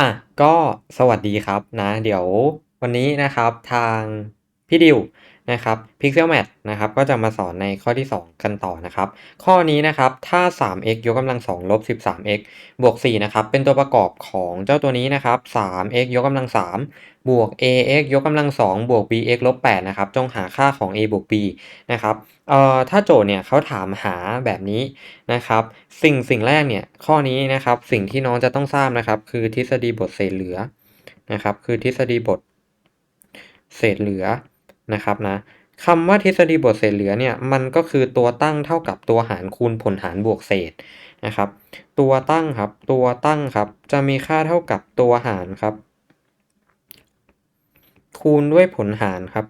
อะก็สวัสดีครับนะ เดี๋ยววันนี้นะครับทางพี่ดิว นะครับ Pixelmat นะครับก็จะมาสอนในข้อที่ 2 กันต่อนะครับ ข้อนี้นะครับถ้า 3x ยกกำลัง2ลบ 13x บวก4นะครับเป็นตัวประกอบของเจ้าตัวนี้นะครับ 3x ยกกำลัง3บวก ax ยกกำลัง2บวก bx ลบ8นะครับจงหาค่าของ a บวก b นะครับเอ่อถ้าโจทย์เนี่ยเขาถามหาแบบนี้นะครับ สิ่งสิ่งแรกเนี่ยข้อนี้นะครับสิ่งที่น้องจะต้องทราบนะครับ คือทฤษฎีบทเศษเหลือนะครับ คือทฤษฎีบทเศษเหลือ นะครับนะคำว่าทฤษฎีบทเศษเหลือเนี่ยมันก็คือตัวตั้งเท่ากับตัวหารคูณผลหารบวกเศษนะครับ ตัวตั้งครับตัวตั้งครับจะมีค่าเท่ากับตัวหารครับ คูณด้วยผลหารครับ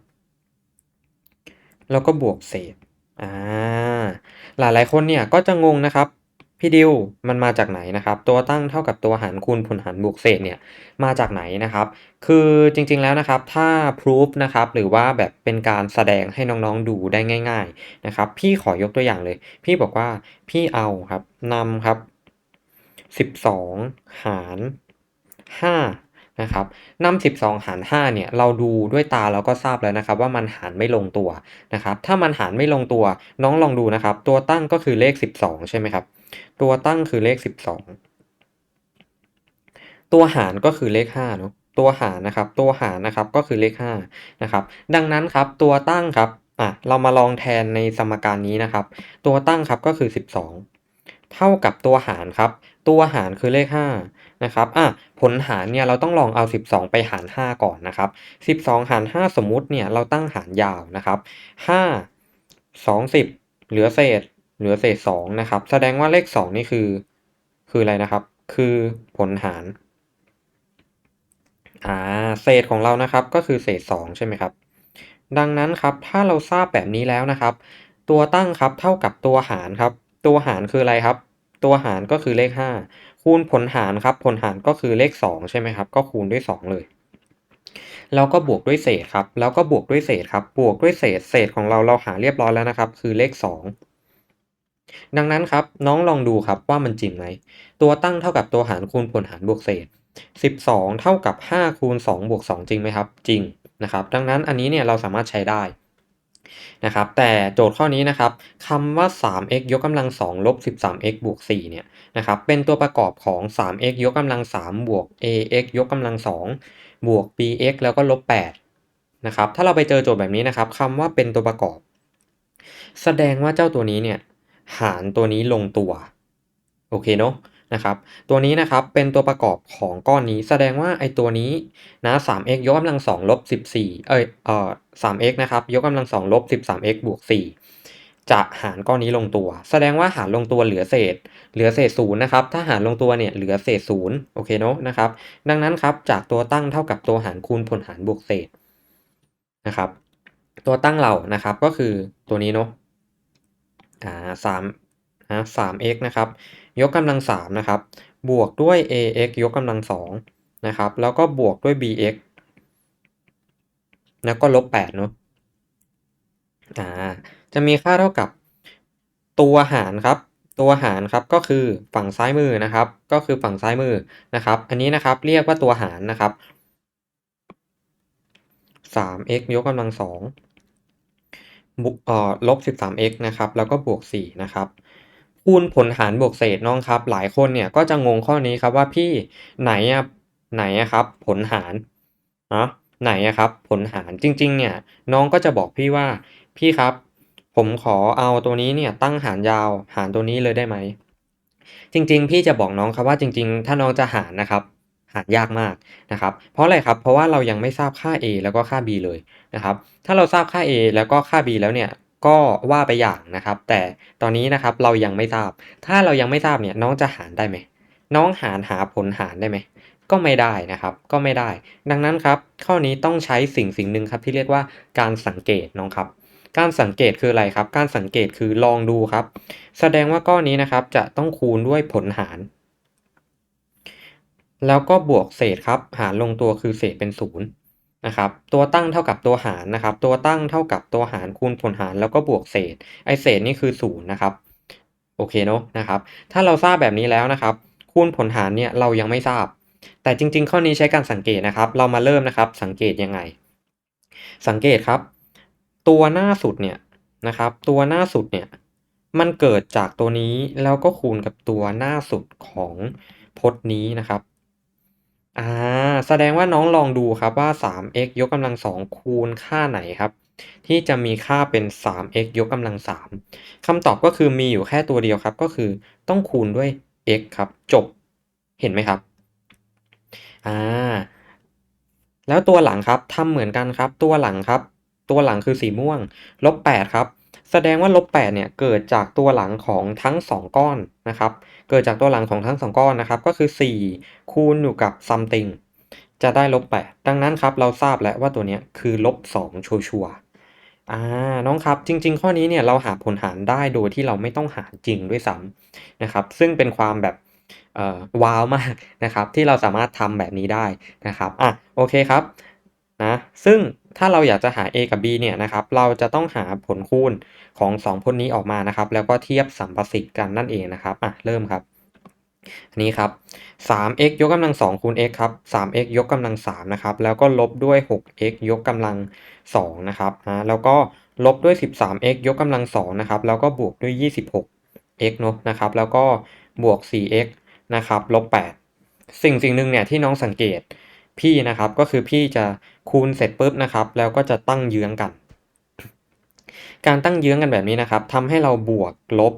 แล้วก็บวกเศษอ่าหลายๆคนเนี่ยก็จะงงนะครับ พี่ดิวมันมาจากไหนนะครับ ตัวตั้งเท่ากับตัวหารคูณผลหารบวกเศษเนี่ยมาจากไหนนะครับ คือจริงๆแล้วนะครับถ้า proof นะครับหรือว่าแบบเป็นการแสดงให้น้องๆดูได้ง่าย ๆนะครับ พี่ขอยกตัวอย่างเลย พี่บอกว่าพี่เอาครับนำครับ 12 หาร 5นะครับนำ12 หาร 5 เนี่ย เราดูด้วยตาเราก็ทราบแล้วนะครับ ว่ามันหารไม่ลงตัวนะครับ ถ้ามันหารไม่ลงตัว น้องลองดูนะครับ ตัวตั้งก็คือเลข 12 ใช่ไหมครับ ตัวตั้งคือเลข 12 ตัวหารก็คือเลข5เนาะตัวหารนะครับ ตัวหารนะครับก็คือเลข5นะครับ ดังนั้นครับตัวตั้งครับอะเรามาลองแทนในสมการนี้นะครับ ตัวตั้งครับก็คือ 12 เท่ากับตัวหารครับ ตัวหารคือเลข5นะครับอะผลหารเนี่ยเราต้องลองเอา 12 ไปหาร 5 ก่อนนะครับ 12 หาร 5 สมมุติเนี่ยเราตั้งหารยาวนะครับ 5 20 เหลือเศษ เหลือเศษ2นะครับ แสดงว่าเลข2นี่คือ คืออะไรนะครับ คือผลหารอ่าเศษของเรานะครับก็คือเศษ2ใช่ไหมครับ ดังนั้นครับถ้าเราทราบแบบนี้แล้วนะครับ ตัวตั้งครับเท่ากับตัวหารครับ ตัวหารคืออะไรครับ ตัวหารก็คือเลข5คูณผลหารครับผลหารก็คือเลข2ใช่ไหมครับ ก็คูณด้วย2เลยแล้วก็บวกด้วยเศษครับ แล้วก็บวกด้วยเศษครับ บวกด้วยเศษ เศษของเราเราหาเรียบร้อยแล้วนะครับ คือเลข 2 ดังนั้นครับน้องลองดูครับว่ามันจริงไหม ตัวตั้งเท่ากับตัวหารคูณผลหารบวกเศษ 12 เท่ากับ 5 คูณ2บวก2จริงไหมครับ จริงนะครับ ดังนั้นอันนี้เนี่ยเราสามารถใช้ได้นะครับแต่โจทย์ข้อนี้นะครับคำว่า 3x ยกกำลัง2ลบ 13x บวก4เนี่ยนะครับเป็นตัวประกอบของ 3x ยกกำลัง3บวก ax ยกกำลัง2บวก bx แล้วก็ลบ8นะครับถ้าเราไปเจอโจทย์แบบนี้นะครับคำว่าเป็นตัวประกอบ แสดงว่าเจ้าตัวนี้เนี่ย หารตัวนี้ลงตัว โอเคเนาะนะครับ ตัวนี้นะครับเป็นตัวประกอบของก้อนนี้ แสดงว่าไอตัวนี้นะ 3x ยกกำลัง2ลบ14 เอ้ยเอ่อ 3x นะครับยกกำลัง2ลบ 13x บวก4จะหารก้อนนี้ลงตัว แสดงว่าหารลงตัวเหลือเศษ เหลือเศษศูนย์นะครับ ถ้าหารลงตัวเนี่ยเหลือเศษศูนย์โอเคเนาะนะครับ ดังนั้นครับจากตัวตั้งเท่ากับตัวหารคูณผลหารบวกเศษนะครับ ตัวตั้งเรานะครับก็คือตัวนี้เนาะ อ่าสามนะสาม x นะครับ ยกกำลังสามนะครับ บวกด้วย ax ยกกำลังสองนะครับ แล้วก็บวกด้วย bx แล้วก็ลบแปดเนาะอ่า จะมีค่าเท่ากับตัวหารครับ ตัวหารครับก็คือฝั่งซ้ายมือนะครับ ก็คือฝั่งซ้ายมือนะครับ อันนี้นะครับเรียกว่าตัวหารนะครับ 3x ยกกำลังสอง บวกเอ่อลบ 13x นะครับ แล้วก็บวก 4 นะครับ คูณผลหารบวกเศษน้องครับ หลายคนเนี่ยก็จะงงข้อนี้ครับว่าพี่ไหนอะไหนอะครับ ผลหารเนะไหนอะครับ ผลหารจริง ๆ เนี่ย น้องก็จะบอกพี่ว่าพี่ครับ ผมขอเอาตัวนี้เนี่ยตั้งหารยาวหารตัวนี้เลยได้ไหมจริง ๆ พี่จะบอกน้องครับว่าจริง ๆ ถ้าน้องจะหารนะครับ หายากมากนะครับ เพราะอะไรครับ เพราะว่าเรายังไม่ทราบค่า a แล้วก็ค่า b เลยนะครับ ถ้าเราทราบค่า a แล้วก็ค่า b แล้วเนี่ยก็ว่าไปอย่างนะครับ แต่ตอนนี้นะครับเรายังไม่ทราบ ถ้าเรายังไม่ทราบเนี่ยน้องจะหารได้ไหมน้องหารหาผลหารได้ไหมก็ไม่ได้นะครับ ก็ไม่ได้ ดังนั้นครับ ข้อนี้ต้องใช้สิ่งสิ่งหนึ่งครับที่เรียกว่าการสังเกตน้องครับ การสังเกตคืออะไรครับ การสังเกตคือลองดูครับ แสดงว่าก้อนนี้นะครับจะต้องคูณด้วยผลหาร แล้วก็บวกเศษครับ หารลงตัวคือเศษเป็นศูนย์นะครับ ตัวตั้งเท่ากับตัวหารนะครับ ตัวตั้งเท่ากับตัวหารคูณผลหารแล้วก็บวกเศษ ไอเศษนี่คือศูนย์นะครับ โอเคเนาะนะครับ ถ้าเราทราบแบบนี้แล้วนะครับ คูณผลหารเนี่ยเรายังไม่ทราบ แต่จริง ๆ ข้อนี้ใช้การสังเกตนะครับ เรามาเริ่มนะครับ สังเกตยังไง สังเกตครับ ตัวหน้าสุดเนี่ยนะครับ ตัวหน้าสุดเนี่ยมันเกิดจากตัวนี้แล้วก็คูณกับตัวหน้าสุดของพจน์นี้นะครับ อ่าแสดงว่าน้องลองดูครับว่า 3x ยกกำลัง2คูณค่าไหนครับ ที่จะมีค่าเป็น 3x ยกกำลัง3คำตอบก็คือมีอยู่แค่ตัวเดียวครับ ก็คือต้องคูณด้วย x ครับ จบเห็นไหมครับอ่าแล้วตัวหลังครับทำเหมือนกันครับ ตัวหลังครับ ตัวหลังคือสีม่วงลบ8ครับ แสดงว่าลบ8เนี่ยเกิดจากตัวหลังของทั้ง 2 ก้อนนะครับ เกิดจากตัวหลังของทั้ง 2 ก้อนนะครับ ก็คือ 4 คูณอยู่กับ something จะได้ลบ8ดังนั้นครับเราทราบแล้วว่าตัวนี้คือลบ2ชัวร์ๆอ่าน้องครับจริง ๆ ข้อนี้เนี่ยเราหาผลหารได้โดยที่เราไม่ต้องหารจริงด้วยซ้ำนะครับซึ่งเป็นความแบบว้าวมากนะครับที่เราสามารถทำแบบนี้ได้นะครับอะโอเคครับนะซึ่ง ถ้าเราอยากจะหา a กับ b เนี่ยนะครับเราจะต้องหาผลคูณของ 2พจน์นี้ออกมานะครับ แล้วก็เทียบสัมประสิทธิ์กันนั่นเองนะครับอะเริ่มครับอันนี้ครับ 3x ยกกำลัง2คูณ x ครับ 3x ยกกำลัง3นะครับ แล้วก็ลบด้วย 6x ยกกำลัง2นะครับนะแล้วก็ลบด้วย 13x ยกกำลัง2นะครับ แล้วก็บวกด้วย 26x เนาะนะครับ แล้วก็บวก 4x นะครับ ลบ 8 สิ่งสิ่งหนึ่งเนี่ยที่น้องสังเกตพี่นะครับ ก็คือพี่จะ คูณเสร็จปุ๊บนะครับ แล้วก็จะตั้งเยื้องกัน การตั้งเยื้องกันแบบนี้นะครับทำให้เราบวกลบ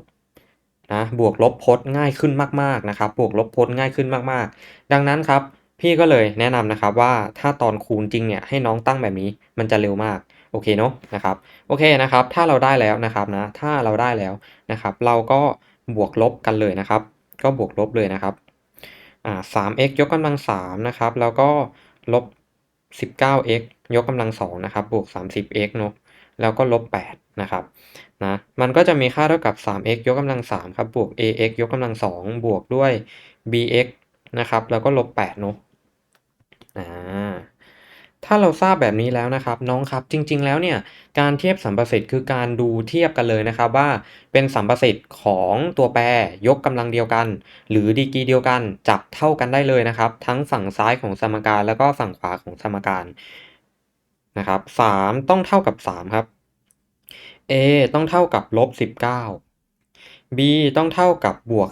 นะบวกลบพจน์ง่ายขึ้นมากๆนะครับ บวกลบพจน์ง่ายขึ้นมากๆ ดังนั้นครับ พี่ก็เลยแนะนำนะครับว่าถ้าตอนคูณจริงเนี่ยให้น้องตั้งแบบนี้มันจะเร็วมากโอเคเนาะนะครับโอเคนะครับ ถ้าเราได้แล้วนะครับนะถ้าเราได้แล้วนะครับ เราก็บวกลบกันเลยนะครับ ก็บวกลบเลยนะครับอ่า 3x ยกกำลัง3นะครับแล้วก็ลบ 19x ยกกำลัง2นะครับบวก 30x เนาะแล้วก็ลบ8นะครับนะมันก็จะมีค่าเท่ากับ 3x ยกกำลัง3ครับบวก ax ยกกำลัง2บวกด้วย bx นะครับแล้วก็ลบ8เนาะอ่า ถ้าเราทราบแบบนี้แล้วนะครับน้องครับจริง ๆ แล้วเนี่ยการเทียบสัมประสิทธิ์คือการดูเทียบกันเลยนะครับว่าเป็นสัมประสิทธิ์ของตัวแปรยกกำลังเดียวกัน หรือดีกรีเดียวกันจับเท่ากันได้เลยนะครับ ทั้งฝั่งซ้ายของสมการแล้วก็ฝั่งขวาของสมการนะครับ3ต้องเท่ากับ 3 ครับ a ต้องเท่ากับลบ19 b ต้องเท่ากับบวก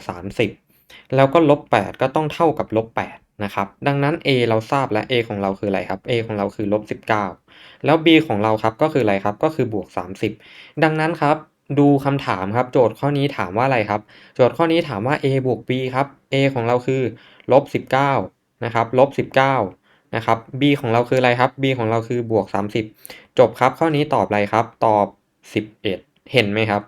30 แล้วก็ลบ8ก็ต้องเท่ากับลบ8 นะครับ ดังนั้น a เราทราบแล้ว a ของเราคืออะไรครับ a ของเราคือลบ19 แล้ว b ของเราครับก็คืออะไรครับก็คือบวก 30 ดังนั้นครับดูคำถามครับ โจทย์ข้อนี้ถามว่าอะไรครับ โจทย์ข้อนี้ถามว่า a บวก b ครับ a ของเราคือลบ19นะครับลบ19นะครับ b ของเราคืออะไรครับ b ของเราคือบวก 30 จบครับข้อนี้ตอบอะไรครับ ตอบ 11 เห็นไหมครับ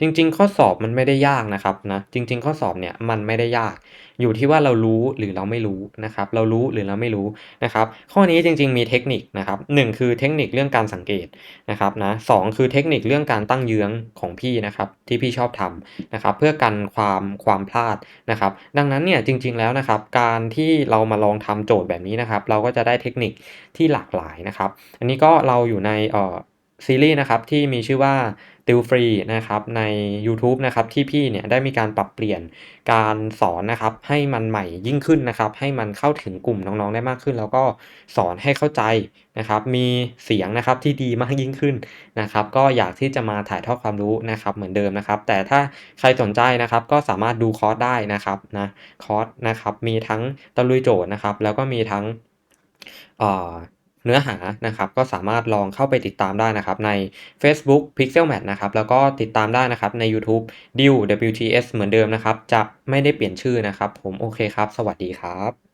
จริง ๆ ข้อสอบมันไม่ได้ยากนะครับนะจริง ๆ ข้อสอบเนี่ยมันไม่ได้ยาก อยู่ที่ว่าเรารู้หรือเราไม่รู้นะครับเรารู้หรือเราไม่รู้นะครับข้อนี้จริง ๆ มีเทคนิคนะครับ1คือเทคนิคเรื่องการสังเกตนะครับนะสคือเทคนิคเรื่องการตั้งเยื้องของพี่นะครับที่พี่ชอบทำนะครับเพื่อกันความความพลาดนะครับดังนั้นเนี่ยจริง ๆ แล้วนะครับการที่เรามาลองทำโจทย์แบบนี้นะครับเราก็จะได้เทคนิคที่หลากหลายนะครับอันนี้ก็เราอยู่ในเอ่อซีรีส์นะครับที่มีชื่อว่า ติวฟรีนะครับใน YouTube นะครับที่พี่เนี่ยได้มีการปรับเปลี่ยนการสอนนะครับให้มันใหม่ยิ่งขึ้นนะครับ ให้มันเข้าถึงกลุ่มน้องๆได้มากขึ้น แล้วก็สอนให้เข้าใจนะครับ มีเสียงนะครับที่ดีมากยิ่งขึ้นนะครับ ก็อยากที่จะมาถ่ายทอดความรู้นะครับเหมือนเดิมนะครับ แต่ถ้าใครสนใจนะครับก็สามารถดูคอร์สได้นะครับนะคอร์สนะครับมีทั้งตะลุยโจทย์นะครับ แล้วก็มีทั้งเอ่อ เนื้อหานะครับก็สามารถลองเข้าไปติดตามได้นะครับใน Facebook Pixel Match นะครับแล้วก็ติดตามได้นะครับใน YouTube d i w WTS เหมือนเดิมนะครับจะไม่ได้เปลี่ยนชื่อนะครับ ผมโอเคครับ สวัสดีครับ